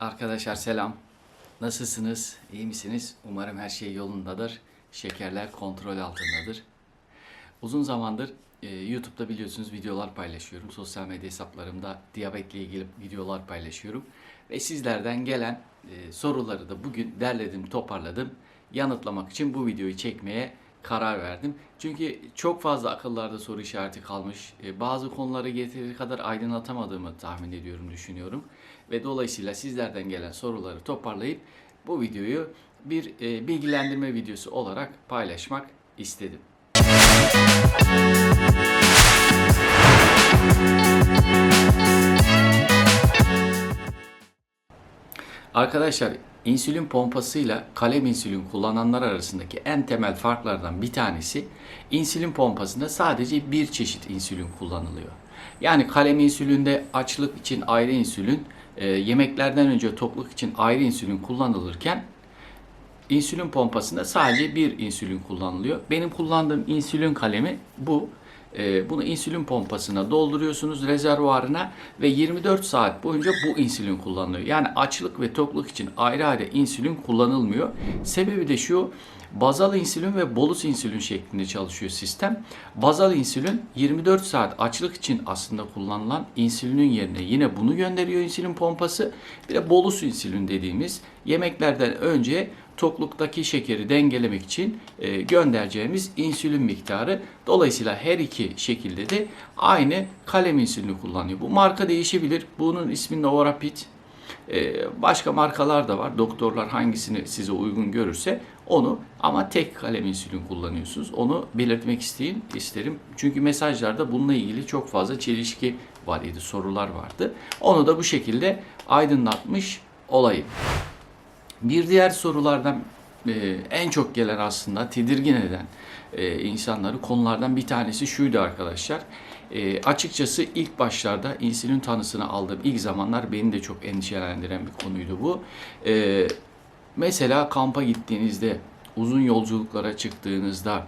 Arkadaşlar selam. Nasılsınız? İyi misiniz? Umarım her şey yolundadır. Şekerler kontrol altındadır. Uzun zamandır e, YouTube'da biliyorsunuz videolar paylaşıyorum. Sosyal medya hesaplarımda diyabetle ilgili videolar paylaşıyorum. Ve sizlerden gelen e, soruları da bugün derledim, toparladım. Yanıtlamak için bu videoyu çekmeye karar verdim. Çünkü çok fazla akıllarda soru işareti kalmış. E, bazı konuları yeteri kadar aydınlatamadığımı tahmin ediyorum, düşünüyorum. Ve dolayısıyla sizlerden gelen soruları toparlayıp bu videoyu bir e, bilgilendirme videosu olarak paylaşmak istedim. Arkadaşlar insülin pompasıyla kalem insülin kullananlar arasındaki en temel farklardan bir tanesi insülin pompasında sadece bir çeşit insülin kullanılıyor. Yani kalem insülinde açlık için ayrı insülin, e, yemeklerden önce tokluk için ayrı insülin kullanılırken insülin pompasında sadece bir insülin kullanılıyor. Benim kullandığım insülin kalemi bu. Ee, bunu insülin pompasına dolduruyorsunuz rezervuarına ve 24 saat boyunca bu insülin kullanılıyor. Yani açlık ve tokluk için ayrı ayrı insülin kullanılmıyor. Sebebi de şu bazal insülin ve bolus insülin şeklinde çalışıyor sistem. Bazal insülin 24 saat açlık için aslında kullanılan insülinin yerine yine bunu gönderiyor insülin pompası. Bir de bolus insülin dediğimiz yemeklerden önce tokluktaki şekeri dengelemek için e, göndereceğimiz insülin miktarı. Dolayısıyla her iki şekilde de aynı kalem insülini kullanıyor. Bu marka değişebilir. Bunun ismi Novorapid. E, başka markalar da var. Doktorlar hangisini size uygun görürse onu ama tek kalem insülin kullanıyorsunuz. Onu belirtmek isteyeyim, isterim. Çünkü mesajlarda bununla ilgili çok fazla çelişki var idi, sorular vardı. Onu da bu şekilde aydınlatmış olayım. Bir diğer sorulardan e, en çok gelen aslında tedirgin eden e, insanları konulardan bir tanesi şuydu arkadaşlar. E, açıkçası ilk başlarda insülin tanısını aldığım ilk zamanlar beni de çok endişelendiren bir konuydu bu. E, mesela kampa gittiğinizde, uzun yolculuklara çıktığınızda,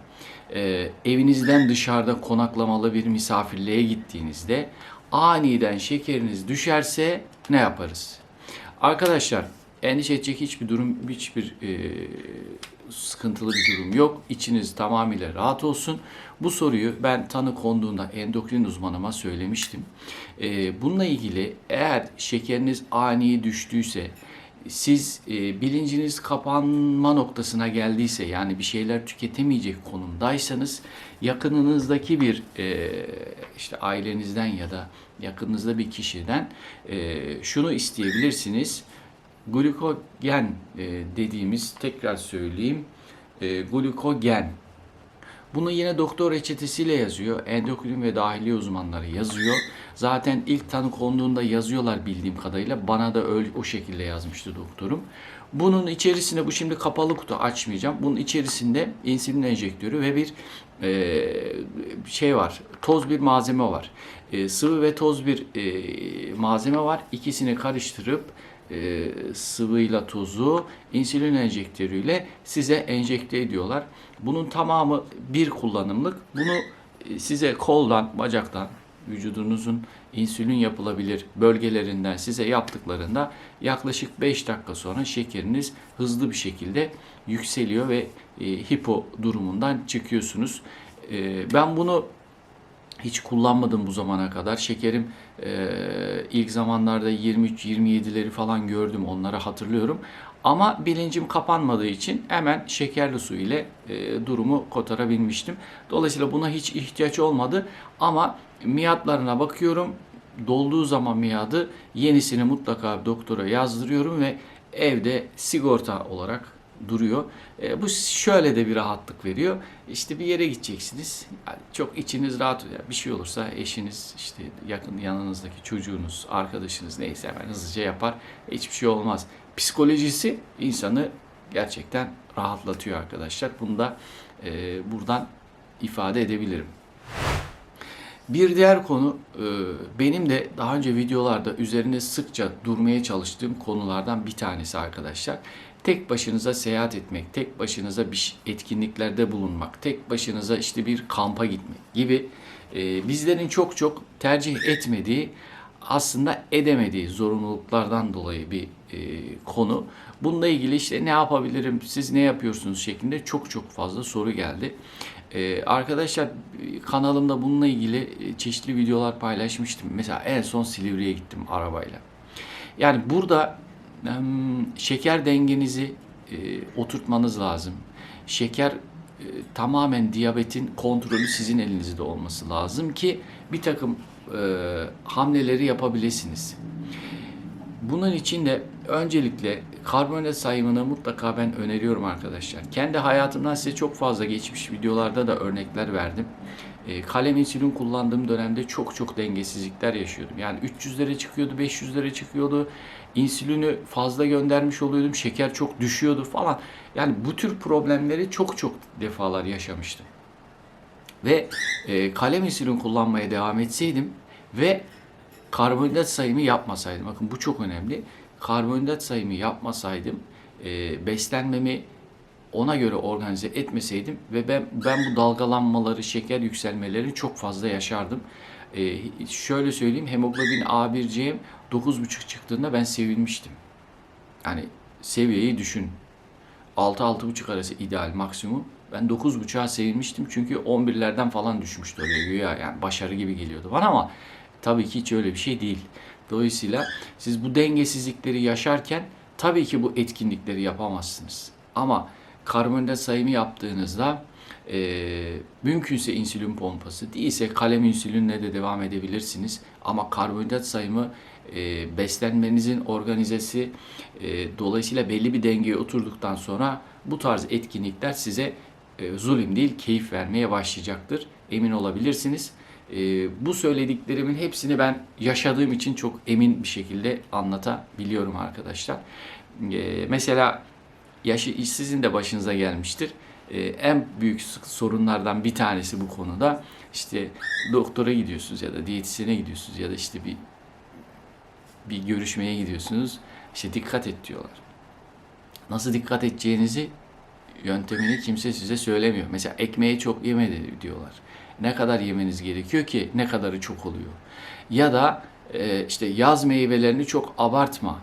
e, evinizden dışarıda konaklamalı bir misafirliğe gittiğinizde aniden şekeriniz düşerse ne yaparız? Arkadaşlar endişe edecek hiçbir durum, hiçbir e, sıkıntılı bir durum yok. İçiniz tamamıyla rahat olsun. Bu soruyu ben tanı konduğunda endokrin uzmanıma söylemiştim. E, bununla ilgili eğer şekeriniz ani düştüyse, siz e, bilinciniz kapanma noktasına geldiyse yani bir şeyler tüketemeyecek konumdaysanız yakınınızdaki bir e, işte ailenizden ya da yakınınızda bir kişiden e, şunu isteyebilirsiniz glukogen e, dediğimiz tekrar söyleyeyim e, glukogen. Bunu yine doktor reçetesiyle yazıyor. Endokrin ve dahiliye uzmanları yazıyor. Zaten ilk tanı konduğunda yazıyorlar bildiğim kadarıyla. Bana da öyle o şekilde yazmıştı doktorum. Bunun içerisinde bu şimdi kapalı kutu açmayacağım. Bunun içerisinde insülin enjektörü ve bir e, şey var. Toz bir malzeme var. E, sıvı ve toz bir e, malzeme var. İkisini karıştırıp e, sıvıyla tozu insülin enjektörüyle size enjekte ediyorlar. Bunun tamamı bir kullanımlık. Bunu e, size koldan, bacaktan, vücudunuzun insülin yapılabilir bölgelerinden size yaptıklarında yaklaşık 5 dakika sonra şekeriniz hızlı bir şekilde yükseliyor ve e, hipo durumundan çıkıyorsunuz. E, ben bunu hiç kullanmadım bu zamana kadar. Şekerim e, ilk zamanlarda 23-27'leri falan gördüm. Onları hatırlıyorum. Ama bilincim kapanmadığı için hemen şekerli su ile e, durumu kotarabilmiştim. Dolayısıyla buna hiç ihtiyaç olmadı. Ama miyatlarına bakıyorum. Dolduğu zaman miadı yenisini mutlaka doktora yazdırıyorum ve evde sigorta olarak duruyor. E, bu şöyle de bir rahatlık veriyor. İşte bir yere gideceksiniz. Yani çok içiniz rahat. Yani bir şey olursa eşiniz, işte yakın yanınızdaki çocuğunuz, arkadaşınız neyse hemen hızlıca yapar. Hiçbir şey olmaz. Psikolojisi insanı gerçekten rahatlatıyor arkadaşlar. Bunu da e, buradan ifade edebilirim. Bir diğer konu e, benim de daha önce videolarda üzerine sıkça durmaya çalıştığım konulardan bir tanesi arkadaşlar. Tek başınıza seyahat etmek, tek başınıza bir etkinliklerde bulunmak, tek başınıza işte bir kampa gitmek gibi e, bizlerin çok çok tercih etmediği aslında edemediği zorunluluklardan dolayı bir e, konu. Bununla ilgili işte ne yapabilirim, siz ne yapıyorsunuz şeklinde çok çok fazla soru geldi. E, arkadaşlar kanalımda bununla ilgili e, çeşitli videolar paylaşmıştım. Mesela en son Silivri'ye gittim arabayla. Yani burada şeker dengenizi e, oturtmanız lazım. Şeker e, tamamen diyabetin kontrolü sizin elinizde olması lazım ki bir takım e, hamleleri yapabilirsiniz. Bunun için de öncelikle karbonhidrat sayımını mutlaka ben öneriyorum arkadaşlar. Kendi hayatımdan size çok fazla geçmiş videolarda da örnekler verdim. E, kalem insülin kullandığım dönemde çok çok dengesizlikler yaşıyordum. Yani 300'lere çıkıyordu, 500'lere çıkıyordu. İnsülini fazla göndermiş oluyordum. Şeker çok düşüyordu falan. Yani bu tür problemleri çok çok defalar yaşamıştım. Ve e, kalem insülin kullanmaya devam etseydim ve karbonhidrat sayımı yapmasaydım. Bakın bu çok önemli. Karbonhidrat sayımı yapmasaydım, e, beslenmemi ona göre organize etmeseydim ve ben ben bu dalgalanmaları, şeker yükselmeleri çok fazla yaşardım. E, şöyle söyleyeyim, hemoglobin A1C'm 9,5 çıktığında ben sevinmiştim. Yani seviyeyi düşün. 6-6,5 arası ideal maksimum. Ben 9.5'a sevinmiştim çünkü 11'lerden falan düşmüştü oraya güya. Yani başarı gibi geliyordu bana ama tabii ki hiç öyle bir şey değil. Dolayısıyla siz bu dengesizlikleri yaşarken tabii ki bu etkinlikleri yapamazsınız. Ama karbonhidrat sayımı yaptığınızda e, mümkünse insülin pompası değilse kalem insülinle de devam edebilirsiniz. Ama karbonhidrat sayımı e, beslenmenizin organizesi e, dolayısıyla belli bir dengeye oturduktan sonra bu tarz etkinlikler size e, zulüm değil keyif vermeye başlayacaktır. Emin olabilirsiniz. E, bu söylediklerimin hepsini ben yaşadığım için çok emin bir şekilde anlatabiliyorum arkadaşlar. E, mesela yaşı sizin de başınıza gelmiştir. E, en büyük sorunlardan bir tanesi bu konuda işte doktora gidiyorsunuz ya da diyetisyene gidiyorsunuz ya da işte bir bir görüşmeye gidiyorsunuz. İşte dikkat et diyorlar. Nasıl dikkat edeceğinizi yöntemini kimse size söylemiyor. Mesela ekmeği çok yemedi diyorlar. Ne kadar yemeniz gerekiyor ki ne kadarı çok oluyor. Ya da e, işte yaz meyvelerini çok abartma.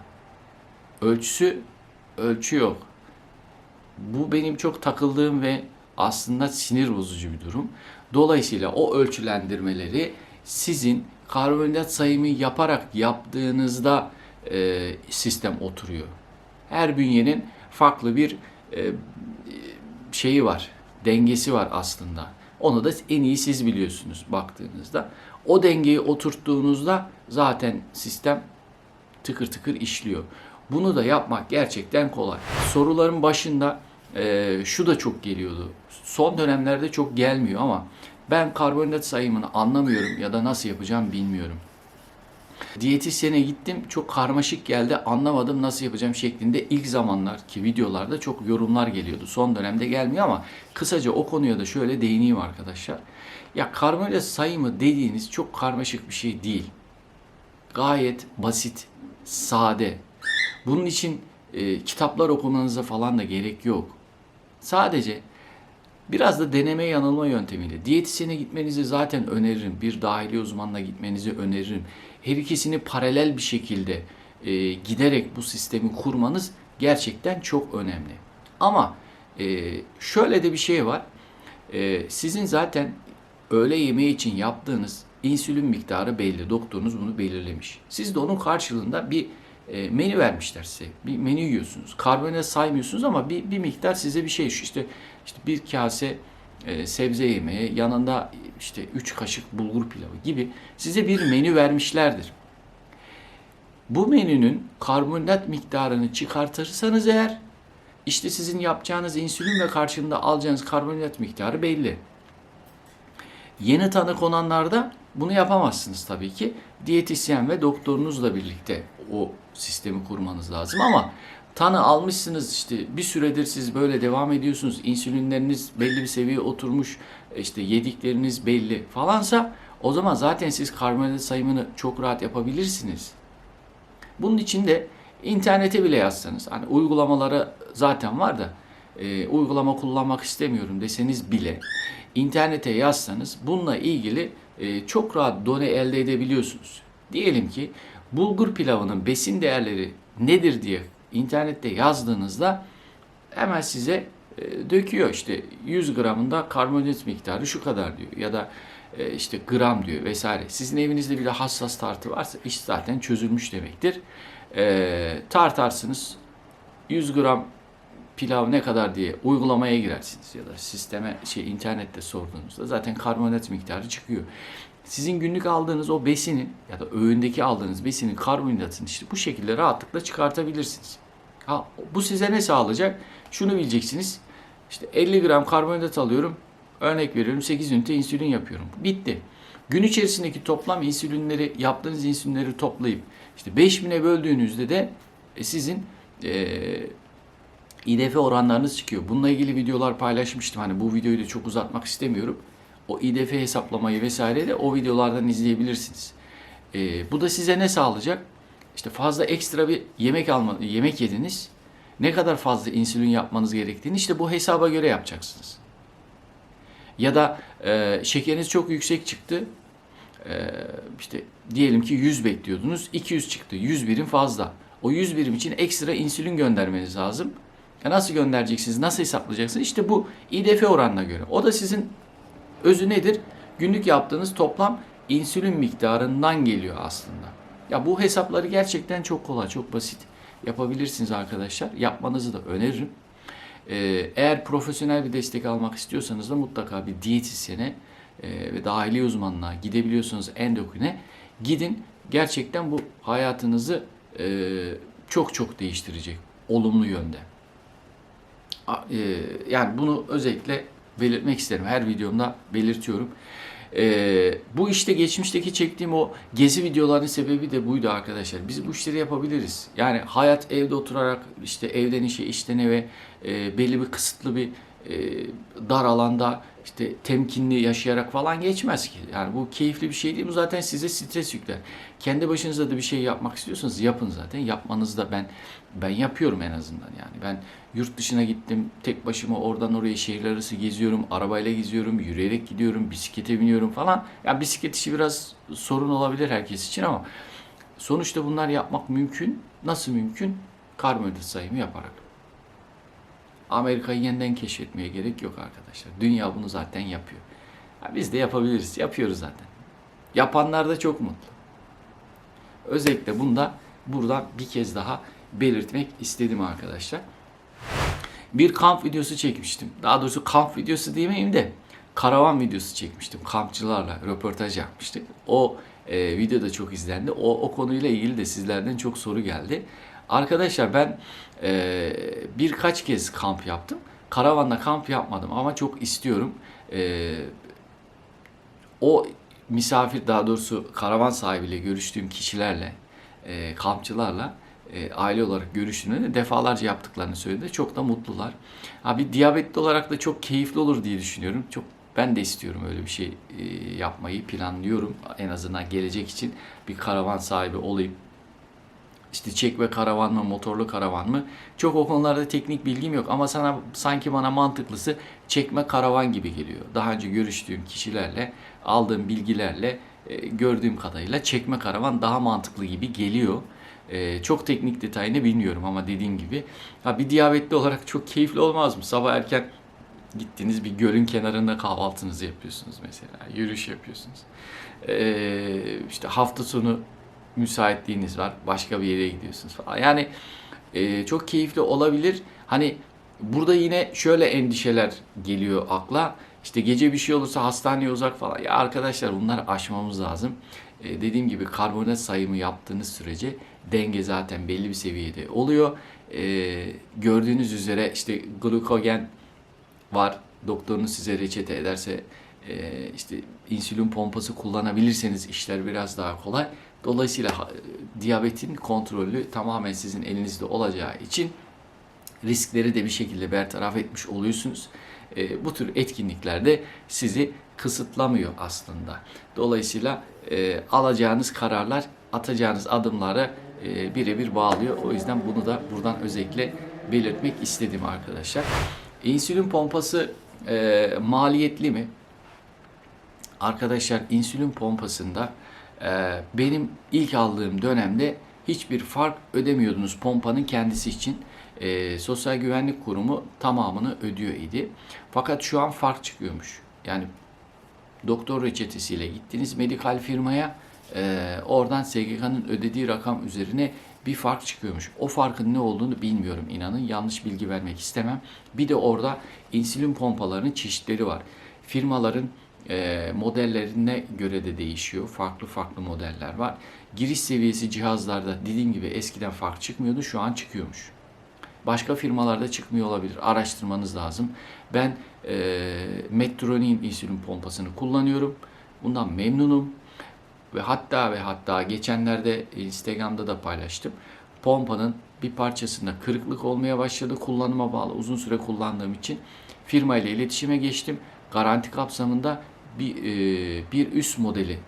Ölçüsü ölçü yok. Bu benim çok takıldığım ve aslında sinir bozucu bir durum. Dolayısıyla o ölçülendirmeleri sizin karbonhidrat sayımı yaparak yaptığınızda e, sistem oturuyor. Her bünyenin farklı bir e, şeyi var, dengesi var aslında. Onu da en iyi siz biliyorsunuz baktığınızda. O dengeyi oturttuğunuzda zaten sistem tıkır tıkır işliyor. Bunu da yapmak gerçekten kolay. Soruların başında e, şu da çok geliyordu. Son dönemlerde çok gelmiyor ama ben karbonhidrat sayımını anlamıyorum ya da nasıl yapacağım bilmiyorum. Diyetisyene gittim çok karmaşık geldi anlamadım nasıl yapacağım şeklinde ilk zamanlar ki videolarda çok yorumlar geliyordu. Son dönemde gelmiyor ama kısaca o konuya da şöyle değineyim arkadaşlar. Ya karbonhidrat sayımı dediğiniz çok karmaşık bir şey değil. Gayet basit, sade. Bunun için e, kitaplar okumanıza falan da gerek yok. Sadece Biraz da deneme yanılma yöntemiyle. Diyetisyene gitmenizi zaten öneririm. Bir dahili uzmanla gitmenizi öneririm. Her ikisini paralel bir şekilde e, giderek bu sistemi kurmanız gerçekten çok önemli. Ama e, şöyle de bir şey var. E, sizin zaten öğle yemeği için yaptığınız insülin miktarı belli. Doktorunuz bunu belirlemiş. Siz de onun karşılığında bir e, menü vermişler size. Bir menü yiyorsunuz. Karbonhidrat saymıyorsunuz ama bir, bir miktar size bir şey işte işte bir kase e, sebze yemeği, yanında işte 3 kaşık bulgur pilavı gibi size bir menü vermişlerdir. Bu menünün karbonhidrat miktarını çıkartırsanız eğer işte sizin yapacağınız insülin ve karşılığında alacağınız karbonhidrat miktarı belli. Yeni tanı konanlarda bunu yapamazsınız tabii ki. Diyetisyen ve doktorunuzla birlikte o sistemi kurmanız lazım ama tanı almışsınız işte bir süredir siz böyle devam ediyorsunuz. İnsülinleriniz belli bir seviyeye oturmuş. işte yedikleriniz belli falansa o zaman zaten siz karbonhidrat sayımını çok rahat yapabilirsiniz. Bunun için de internete bile yazsanız hani uygulamalara zaten var da e, uygulama kullanmak istemiyorum deseniz bile internete yazsanız bununla ilgili e, çok rahat done elde edebiliyorsunuz. Diyelim ki bulgur pilavının besin değerleri nedir diye internette yazdığınızda hemen size e, döküyor işte 100 gramında karbonhidrat miktarı şu kadar diyor ya da e, işte gram diyor vesaire. Sizin evinizde bir de hassas tartı varsa iş zaten çözülmüş demektir. Tartarsınız 100 gram pilav ne kadar diye uygulamaya girersiniz ya da sisteme şey internette sorduğunuzda zaten karbonhidrat miktarı çıkıyor. Sizin günlük aldığınız o besinin ya da öğündeki aldığınız besinin karbonhidratını işte bu şekilde rahatlıkla çıkartabilirsiniz. Ha, bu size ne sağlayacak? Şunu bileceksiniz. İşte 50 gram karbonhidrat alıyorum. Örnek veriyorum 8 ünite insülin yapıyorum. Bitti. Gün içerisindeki toplam insülinleri, yaptığınız insülinleri toplayıp işte 5000'e böldüğünüzde de e, sizin e, İDF oranlarınız çıkıyor. Bununla ilgili videolar paylaşmıştım. Hani bu videoyu da çok uzatmak istemiyorum. O İDF hesaplamayı vesaire de o videolardan izleyebilirsiniz. Ee, bu da size ne sağlayacak? İşte fazla ekstra bir yemek alma, yemek yediniz. Ne kadar fazla insülin yapmanız gerektiğini işte bu hesaba göre yapacaksınız. Ya da e, şekeriniz çok yüksek çıktı. E, işte diyelim ki 100 bekliyordunuz. 200 çıktı. 100 birim fazla. O 100 birim için ekstra insülin göndermeniz lazım. Ya nasıl göndereceksiniz? Nasıl hesaplayacaksınız? İşte bu İDF oranına göre. O da sizin özü nedir? Günlük yaptığınız toplam insülin miktarından geliyor aslında. Ya bu hesapları gerçekten çok kolay, çok basit yapabilirsiniz arkadaşlar. Yapmanızı da öneririm. Ee, eğer profesyonel bir destek almak istiyorsanız da mutlaka bir diyetisyene e, ve dahili uzmanına gidebiliyorsanız endokrine gidin. Gerçekten bu hayatınızı e, çok çok değiştirecek olumlu yönde. E, yani bunu özellikle belirtmek isterim. Her videomda belirtiyorum. E, bu işte geçmişteki çektiğim o gezi videolarının sebebi de buydu arkadaşlar. Biz bu işleri yapabiliriz. Yani hayat evde oturarak işte evden işe, işten eve e, belli bir kısıtlı bir e, dar alanda işte temkinli yaşayarak falan geçmez ki. Yani bu keyifli bir şey değil. Bu zaten size stres yükler. Kendi başınıza da bir şey yapmak istiyorsanız yapın zaten. Yapmanızı da ben ben yapıyorum en azından yani. Ben yurt dışına gittim. Tek başıma oradan oraya şehirler arası geziyorum. Arabayla geziyorum. Yürüyerek gidiyorum. Bisiklete biniyorum falan. Ya bisiklet işi biraz sorun olabilir herkes için ama sonuçta bunlar yapmak mümkün. Nasıl mümkün? Karbonhidrat sayımı yaparak. Amerika'yı yeniden keşfetmeye gerek yok arkadaşlar. Dünya bunu zaten yapıyor. Ha, biz de yapabiliriz. Yapıyoruz zaten. Yapanlar da çok mutlu. Özellikle bunda buradan bir kez daha belirtmek istedim arkadaşlar. Bir kamp videosu çekmiştim. Daha doğrusu kamp videosu diyemeyim de karavan videosu çekmiştim. Kampçılarla röportaj yapmıştık. O e, video da çok izlendi. O, o konuyla ilgili de sizlerden çok soru geldi. Arkadaşlar ben e, birkaç kez kamp yaptım. Karavanla kamp yapmadım ama çok istiyorum. E, o misafir daha doğrusu karavan sahibiyle görüştüğüm kişilerle, e, kampçılarla e, aile olarak görüştüğümde de defalarca yaptıklarını söyledi. Çok da mutlular. Ha, bir diyabetli olarak da çok keyifli olur diye düşünüyorum. Çok ben de istiyorum öyle bir şey e, yapmayı planlıyorum. En azından gelecek için bir karavan sahibi olayım. İşte çekme karavan mı, motorlu karavan mı? Çok o konularda teknik bilgim yok ama sana sanki bana mantıklısı çekme karavan gibi geliyor. Daha önce görüştüğüm kişilerle, aldığım bilgilerle, e, gördüğüm kadarıyla çekme karavan daha mantıklı gibi geliyor. E, çok teknik detayını bilmiyorum ama dediğim gibi ha bir diyabetli olarak çok keyifli olmaz mı? Sabah erken gittiniz bir gölün kenarında kahvaltınızı yapıyorsunuz mesela. Yürüyüş yapıyorsunuz. E, işte hafta sonu müsaitliğiniz var. Başka bir yere gidiyorsunuz falan. Yani e, çok keyifli olabilir. Hani burada yine şöyle endişeler geliyor akla. İşte gece bir şey olursa hastaneye uzak falan. Ya arkadaşlar bunları aşmamız lazım. E, dediğim gibi karbonhidrat sayımı yaptığınız sürece denge zaten belli bir seviyede oluyor. E, gördüğünüz üzere işte glukogen var. Doktorunuz size reçete ederse e, işte insülin pompası kullanabilirseniz işler biraz daha kolay. Dolayısıyla diyabetin kontrolü tamamen sizin elinizde olacağı için riskleri de bir şekilde bertaraf etmiş oluyorsunuz. E, bu tür etkinliklerde sizi kısıtlamıyor aslında. Dolayısıyla e, alacağınız kararlar, atacağınız adımları e, birebir bağlıyor. O yüzden bunu da buradan özellikle belirtmek istedim arkadaşlar. İnsülin pompası e, maliyetli mi? Arkadaşlar insülin pompasında benim ilk aldığım dönemde hiçbir fark ödemiyordunuz pompanın kendisi için. Ee, Sosyal Güvenlik Kurumu tamamını ödüyor idi. Fakat şu an fark çıkıyormuş. Yani doktor reçetesiyle gittiniz medikal firmaya e, oradan SGK'nın ödediği rakam üzerine bir fark çıkıyormuş. O farkın ne olduğunu bilmiyorum inanın. Yanlış bilgi vermek istemem. Bir de orada insülin pompalarının çeşitleri var. Firmaların e, modellerine göre de değişiyor. Farklı farklı modeller var. Giriş seviyesi cihazlarda dediğim gibi eskiden fark çıkmıyordu. Şu an çıkıyormuş. Başka firmalarda çıkmıyor olabilir. Araştırmanız lazım. Ben e, Medtronic'in insülin pompasını kullanıyorum. Bundan memnunum. Ve hatta ve hatta geçenlerde Instagram'da da paylaştım. Pompanın bir parçasında kırıklık olmaya başladı. Kullanıma bağlı uzun süre kullandığım için firma ile iletişime geçtim. Garanti kapsamında bir e, bir üst modeli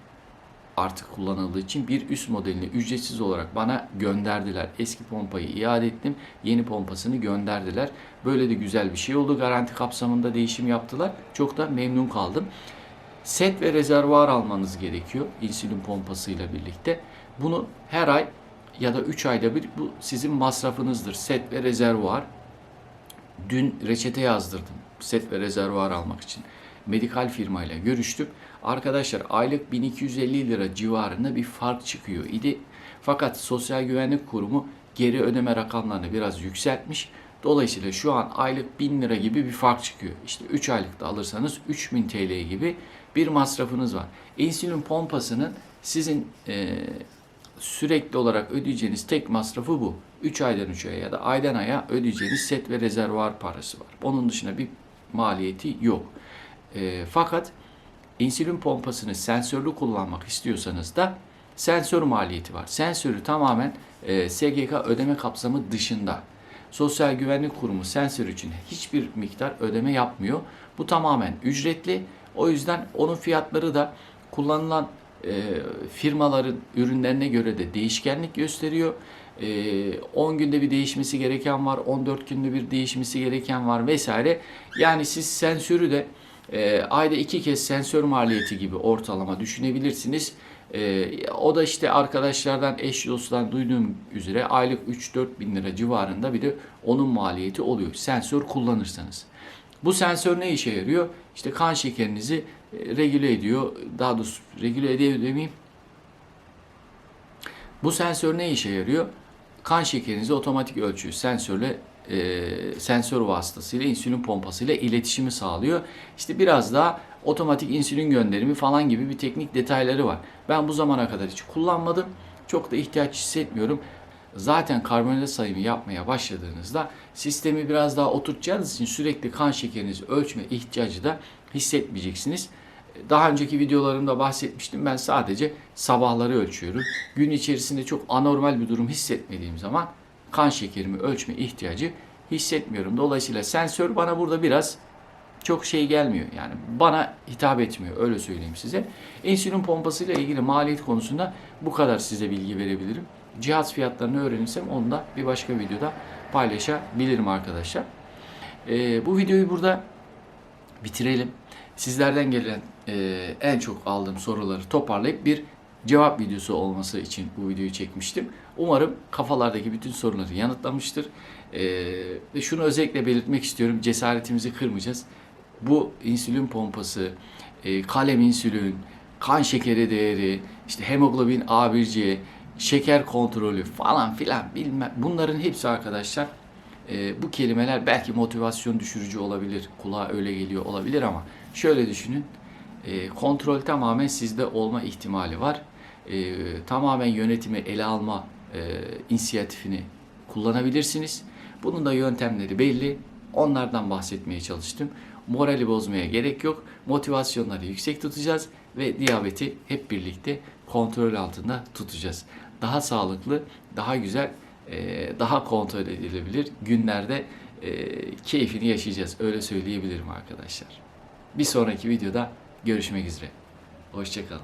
artık kullanıldığı için bir üst modelini ücretsiz olarak bana gönderdiler. Eski pompayı iade ettim. Yeni pompasını gönderdiler. Böyle de güzel bir şey oldu. Garanti kapsamında değişim yaptılar. Çok da memnun kaldım. Set ve rezervuar almanız gerekiyor insülin pompasıyla birlikte. Bunu her ay ya da 3 ayda bir bu sizin masrafınızdır. Set ve rezervuar. Dün reçete yazdırdım set ve rezervuar almak için. Medikal firmayla görüştüm. Arkadaşlar aylık 1250 lira civarında bir fark çıkıyor idi. Fakat Sosyal Güvenlik Kurumu geri ödeme rakamlarını biraz yükseltmiş. Dolayısıyla şu an aylık 1000 lira gibi bir fark çıkıyor. İşte 3 aylıkta alırsanız 3000 TL gibi bir masrafınız var. İnsülin pompasının sizin e, sürekli olarak ödeyeceğiniz tek masrafı bu. 3 aydan 3 aya ya da aydan aya ödeyeceğiniz set ve rezervuar parası var. Onun dışında bir maliyeti yok. E, fakat insülin pompasını sensörlü kullanmak istiyorsanız da sensör maliyeti var. Sensörü tamamen e, SGK ödeme kapsamı dışında. Sosyal Güvenlik Kurumu sensör için hiçbir miktar ödeme yapmıyor. Bu tamamen ücretli. O yüzden onun fiyatları da kullanılan e, firmaların ürünlerine göre de değişkenlik gösteriyor. E, 10 günde bir değişmesi gereken var, 14 günde bir değişmesi gereken var vesaire. Yani siz sensörü de e, ayda iki kez sensör maliyeti gibi ortalama düşünebilirsiniz. E, o da işte arkadaşlardan, eş dostlardan duyduğum üzere aylık 3-4 bin lira civarında bir de onun maliyeti oluyor. Sensör kullanırsanız. Bu sensör ne işe yarıyor? İşte kan şekerinizi e, regüle ediyor. Daha doğrusu regüle ediyor demeyeyim. Bu sensör ne işe yarıyor? Kan şekerinizi otomatik ölçüyor. Sensörle e, sensör vasıtasıyla insülin pompasıyla iletişimi sağlıyor. İşte biraz daha otomatik insülin gönderimi falan gibi bir teknik detayları var. Ben bu zamana kadar hiç kullanmadım. Çok da ihtiyaç hissetmiyorum. Zaten karbonhidrat sayımı yapmaya başladığınızda sistemi biraz daha oturtacağınız için sürekli kan şekerinizi ölçme ihtiyacı da hissetmeyeceksiniz. Daha önceki videolarımda bahsetmiştim. Ben sadece sabahları ölçüyorum. Gün içerisinde çok anormal bir durum hissetmediğim zaman kan şekerimi ölçme ihtiyacı hissetmiyorum. Dolayısıyla sensör bana burada biraz çok şey gelmiyor. Yani bana hitap etmiyor öyle söyleyeyim size. İnsülin pompası ile ilgili maliyet konusunda bu kadar size bilgi verebilirim. Cihaz fiyatlarını öğrenirsem onu da bir başka videoda paylaşabilirim arkadaşlar. Ee, bu videoyu burada bitirelim. Sizlerden gelen e, en çok aldığım soruları toparlayıp bir cevap videosu olması için bu videoyu çekmiştim. Umarım kafalardaki bütün soruları yanıtlamıştır. E, ve şunu özellikle belirtmek istiyorum. Cesaretimizi kırmayacağız. Bu insülin pompası, e, kalem insülin, kan şekeri değeri, işte hemoglobin A1C, şeker kontrolü falan filan bilmem. Bunların hepsi arkadaşlar e, bu kelimeler belki motivasyon düşürücü olabilir. Kulağa öyle geliyor olabilir ama şöyle düşünün. E, kontrol tamamen sizde olma ihtimali var. E, tamamen yönetimi ele alma e, inisiyatifini kullanabilirsiniz. Bunun da yöntemleri belli. Onlardan bahsetmeye çalıştım. Morali bozmaya gerek yok. Motivasyonları yüksek tutacağız ve diyabeti hep birlikte kontrol altında tutacağız. Daha sağlıklı, daha güzel, e, daha kontrol edilebilir günlerde e, keyfini yaşayacağız. Öyle söyleyebilirim arkadaşlar. Bir sonraki videoda görüşmek üzere. Hoşçakalın.